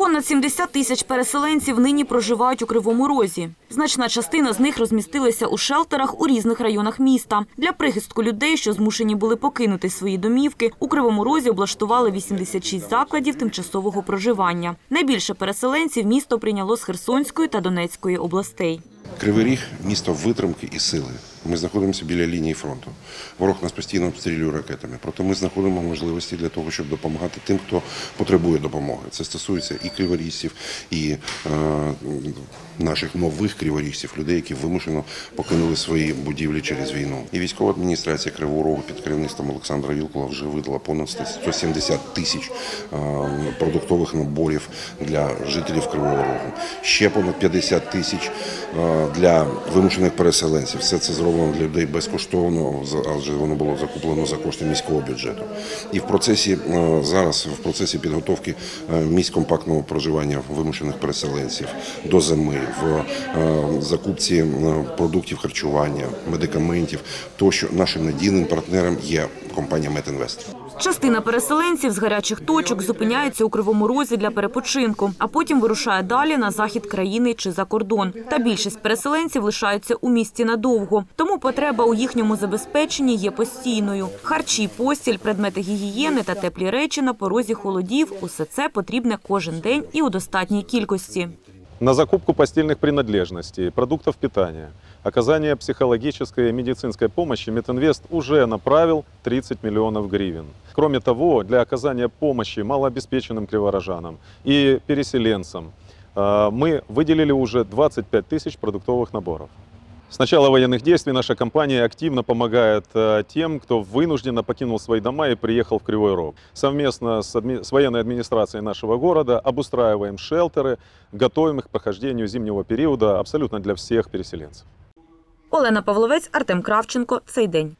Понад 70 тисяч переселенців нині проживають у Кривому Розі. Значна частина з них розмістилася у шелтерах у різних районах міста. Для прихистку людей, що змушені були покинути свої домівки, у Кривому Розі облаштували 86 закладів тимчасового проживання. Найбільше переселенців місто прийняло з Херсонської та Донецької областей. Кривий Ріг місто витримки і сили. Ми знаходимося біля лінії фронту. Ворог нас постійно обстрілює ракетами. Проте ми знаходимо можливості для того, щоб допомагати тим, хто потребує допомоги. Це стосується і криворіжців, і е, наших нових криворіжців, людей, які вимушено покинули свої будівлі через війну. І військова адміністрація Кривого Рогу під керівництвом Олександра Вілкула вже видала понад 170 тисяч е, продуктових наборів для жителів Кривого Рогу. Ще понад 50 тисяч е, для вимушених переселенців. Все це зроблено для людей безкоштовно, адже воно було закуплено за кошти міського бюджету. І в процесі е, зараз, в процесі підготовки е, місць компактного проживання вимушених переселенців до зими, в е, закупці продуктів харчування, медикаментів, тощо нашим надійним партнером є компанія Метінвест. Частина переселенців з гарячих точок зупиняється у Кривому Розі для перепочинку, а потім вирушає далі на захід країни чи за кордон. Та більшість переселенців лишаються у місті надовго. Тому потреба у їхньому забезпеченні є постійною. Харчі, постіль, предмети гігієни та теплі речі на порозі холодів – усе це потрібне кожен день і у достатній кількості. на закупку постельных принадлежностей, продуктов питания, оказание психологической и медицинской помощи Метинвест уже направил 30 миллионов гривен. Кроме того, для оказания помощи малообеспеченным криворожанам и переселенцам э, мы выделили уже 25 тысяч продуктовых наборов. С начала военных действий наша компания активно помогает э, тем, кто вынужденно покинул свои дома и приехал в Кривой Рог. Совместно с, адми- с военной администрацией нашего города обустраиваем шелтеры, готовим их к прохождению зимнего периода абсолютно для всех переселенцев. Олена Павловець, Артем Кравченко. Цей день.